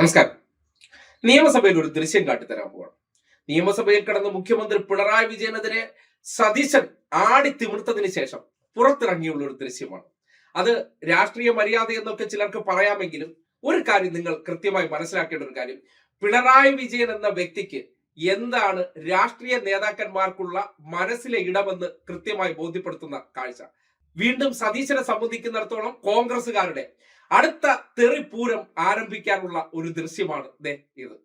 നമസ്കാരം. നിയമസഭയിൽ ഒരു ദൃശ്യം കാട്ടിത്തരാൻ പോവാണ്. നിയമസഭയിൽ കടന്ന് മുഖ്യമന്ത്രി പിണറായി വിജയനെതിരെ സതീശൻ ആടി തിമിർത്തതിന് ശേഷം പുറത്തിറങ്ങിയുള്ള ഒരു ദൃശ്യമാണ്. അത് രാഷ്ട്രീയ മര്യാദ എന്നൊക്കെ ചിലർക്ക് പറയാമെങ്കിലും ഒരു കാര്യം നിങ്ങൾ കൃത്യമായി മനസ്സിലാക്കേണ്ട ഒരു കാര്യം. പിണറായി വിജയൻ എന്ന വ്യക്തിക്ക് എന്താണ് രാഷ്ട്രീയ നേതാക്കന്മാർക്കുള്ള മനസ്സിലെ ഇടമെന്ന് കൃത്യമായി ബോധ്യപ്പെടുത്തുന്ന കാഴ്ച. വീണ്ടും സതീശനെ സംബന്ധിക്കുന്നിടത്തോളം കോൺഗ്രസുകാരുടെ അടുത്ത തെറിപ്പൂരം ആരംഭിക്കാനുള്ള ഒരു ദൃശ്യമാണ് ഇത്.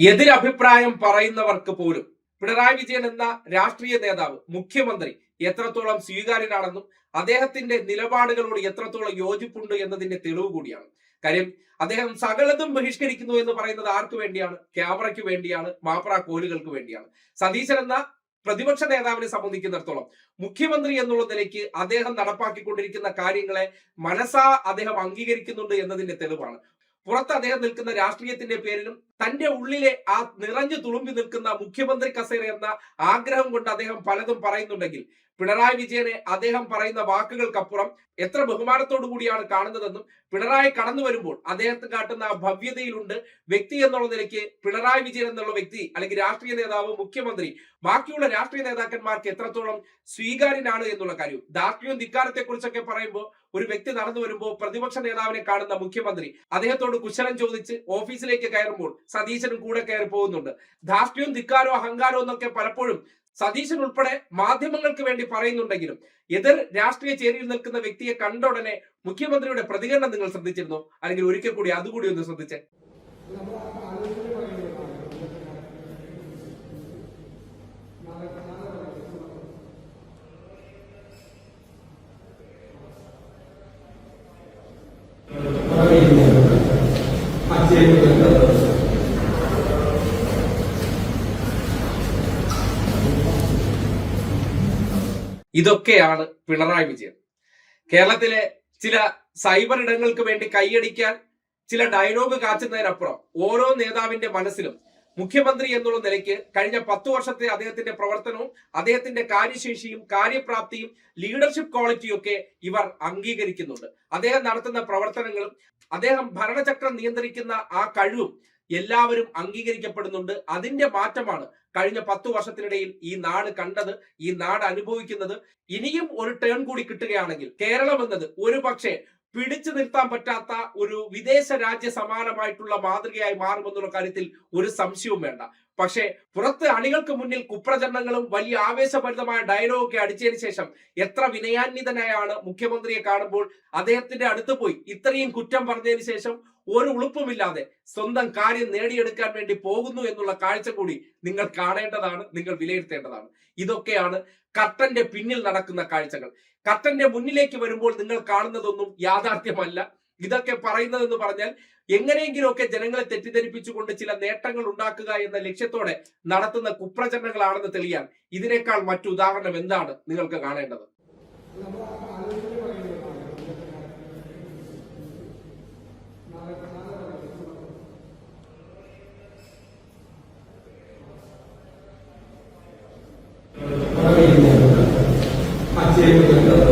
എതിരഭിപ്രായം പറയുന്നവർക്ക് പോലും പിണറായി വിജയൻ എന്ന രാഷ്ട്രീയ നേതാവ് മുഖ്യമന്ത്രി എത്രത്തോളം സ്വീകാര്യനാണെന്നും അദ്ദേഹത്തിന്റെ നിലപാടുകളോട് എത്രത്തോളം യോജിപ്പുണ്ട് എന്നതിന്റെ തെളിവ് കൂടിയാണ്. കാര്യം അദ്ദേഹം സകലതും ബഹിഷ്കരിക്കുന്നു എന്ന് പറയുന്നത് ആർക്ക് വേണ്ടിയാണ്? ക്യാമറയ്ക്ക് വേണ്ടിയാണ് മാപ്ര കോലുകൾക്ക് വേണ്ടിയാണ്. സതീശൻ എന്ന പ്രതിപക്ഷ നേതാവിനെ സംബന്ധിക്കുന്നിടത്തോളം മുഖ്യമന്ത്രി എന്നുള്ള നിലയ്ക്ക് അദ്ദേഹം നടപ്പാക്കിക്കൊണ്ടിരിക്കുന്ന കാര്യങ്ങളെ മനസ്സാ അദ്ദേഹം അംഗീകരിക്കുന്നുണ്ട് എന്നതിന്റെ തെളിവാണ്. പുറത്ത് അദ്ദേഹം നിൽക്കുന്ന രാഷ്ട്രീയത്തിന്റെ പേരിലും തന്റെ ഉള്ളിലെ ആ നിറഞ്ഞു തുളുമ്പി നിൽക്കുന്ന മുഖ്യമന്ത്രി കസേര എന്ന ആഗ്രഹം കൊണ്ട് അദ്ദേഹം പലതും പറയുന്നുണ്ടെങ്കിൽ പിണറായി വിജയനെ അദ്ദേഹം പറയുന്ന വാക്കുകൾക്കപ്പുറം എത്ര ബഹുമാനത്തോടു കൂടിയാണ് കാണുന്നതെന്നും പിണറായി കടന്നു വരുമ്പോൾ അദ്ദേഹത്തെ കാട്ടുന്ന ഭവ്യതയിലുണ്ട് വ്യക്തി എന്നുള്ള നിലയ്ക്ക് പിണറായി വിജയൻ എന്നുള്ള വ്യക്തി അല്ലെങ്കിൽ രാഷ്ട്രീയ നേതാവ് മുഖ്യമന്ത്രി ബാക്കിയുള്ള രാഷ്ട്രീയ നേതാക്കന്മാർക്ക് എത്രത്തോളം സ്വീകാര്യനാണ് എന്നുള്ള കാര്യം. ധിക്കാരത്തെ കുറിച്ചൊക്കെ പറയുമ്പോൾ ഒരു വ്യക്തി നടന്നു വരുമ്പോൾ പ്രതിപക്ഷ നേതാവിനെ കാണുന്ന മുഖ്യമന്ത്രി അദ്ദേഹത്തോട് കുശലം ചോദിച്ച് ഓഫീസിലേക്ക് കയറുമ്പോൾ സതീശനും കൂടെ കയറി പോകുന്നുണ്ട്. ധാർഷ്ട്യവും ധിക്കാരോ അഹങ്കാരോ എന്നൊക്കെ പലപ്പോഴും സതീശൻ ഉൾപ്പെടെ മാധ്യമങ്ങൾക്ക് വേണ്ടി പറയുന്നുണ്ടെങ്കിലും എതിർ രാഷ്ട്രീയ ചേരിയിൽ നിൽക്കുന്ന വ്യക്തിയെ കണ്ട ഉടനെ മുഖ്യമന്ത്രിയുടെ പ്രതികരണം നിങ്ങൾ ശ്രദ്ധിച്ചിരുന്നു? അല്ലെങ്കിൽ ഒരിക്കൽ കൂടി അതുകൂടി ഒന്ന് ശ്രദ്ധിച്ചേ. ഇതൊക്കെയാണ് പിണറായി വിജയൻ. കേരളത്തിലെ ചില സൈബർ ഇടങ്ങൾക്ക് വേണ്ടി കൈയടിക്കാൻ ചില ഡയലോഗ് കാച്ചുന്നതിനപ്പുറം ഓരോ നേതാവിന്റെ മനസ്സിലും മുഖ്യമന്ത്രി എന്നുള്ള നിലയ്ക്ക് കഴിഞ്ഞ പത്തു വർഷത്തെ അദ്ദേഹത്തിന്റെ പ്രവർത്തനവും അദ്ദേഹത്തിന്റെ കാര്യശേഷിയും കാര്യപ്രാപ്തിയും ലീഡർഷിപ്പ് ക്വാളിറ്റിയും ഒക്കെ ഇവർ അംഗീകരിക്കുന്നുണ്ട്. അദ്ദേഹം നടത്തുന്ന പ്രവർത്തനങ്ങളും അദ്ദേഹം ഭരണചക്രം നിയന്ത്രിക്കുന്ന ആ കഴിവും എല്ലാവരും അംഗീകരിക്കപ്പെടുന്നുണ്ട്. അതിന്റെ മാറ്റമാണ് കഴിഞ്ഞ പത്തു വർഷത്തിനിടയിൽ ഈ നാട് കണ്ടത് ഈ നാട് അനുഭവിക്കുന്നത്. ഇനിയും ഒരു ടേൺ കൂടി കിട്ടുകയാണെങ്കിൽ കേരളം എന്നത് ഒരു പക്ഷേ പിടിച്ചു നിർത്താൻ പറ്റാത്ത ഒരു വിദേശ രാജ്യ സമാനമായിട്ടുള്ള മാതൃകയായി മാറുമെന്നുള്ള കാര്യത്തിൽ ഒരു സംശയവും വേണ്ട. പക്ഷേ പുറത്ത് അണികൾക്ക് മുന്നിൽ കുപ്രചരണങ്ങളും വലിയ ആവേശഭരിതമായ ഡയലോഗൊക്കെ അടിച്ചതിന് ശേഷം എത്ര വിനയാന്വിതനായാണ് മുഖ്യമന്ത്രിയെ കാണുമ്പോൾ അദ്ദേഹത്തിന്റെ അടുത്ത് പോയി ഇത്രയും കുറ്റം പറഞ്ഞതിന് ശേഷം ഒരു ഉളുപ്പുമില്ലാതെ സ്വന്തം കാര്യം നേടിയെടുക്കാൻ വേണ്ടി പോകുന്നു എന്നുള്ള കാഴ്ച കൂടി നിങ്ങൾ കാണേണ്ടതാണ് നിങ്ങൾ വിലയിരുത്തേണ്ടതാണ്. ഇതൊക്കെയാണ് കർട്ടന്റെ പിന്നിൽ നടക്കുന്ന കാഴ്ചകൾ. കർട്ടന്റെ മുന്നിലേക്ക് വരുമ്പോൾ നിങ്ങൾ കാണുന്നതൊന്നും യാഥാർത്ഥ്യമല്ല. ഇതൊക്കെ പറയുന്നതെന്ന് പറഞ്ഞാൽ എങ്ങനെയെങ്കിലുമൊക്കെ ജനങ്ങളെ തെറ്റിദ്ധരിപ്പിച്ചുകൊണ്ട് ചില നേട്ടങ്ങൾ ഉണ്ടാക്കുക എന്ന ലക്ഷ്യത്തോടെ നടത്തുന്ന കുപ്രചരണങ്ങളാണെന്ന് തെളിയാൻ ഇതിനേക്കാൾ മറ്റു ഉദാഹരണം എന്താണ് നിങ്ങൾക്ക് കാണേണ്ടത്? പച്ചയും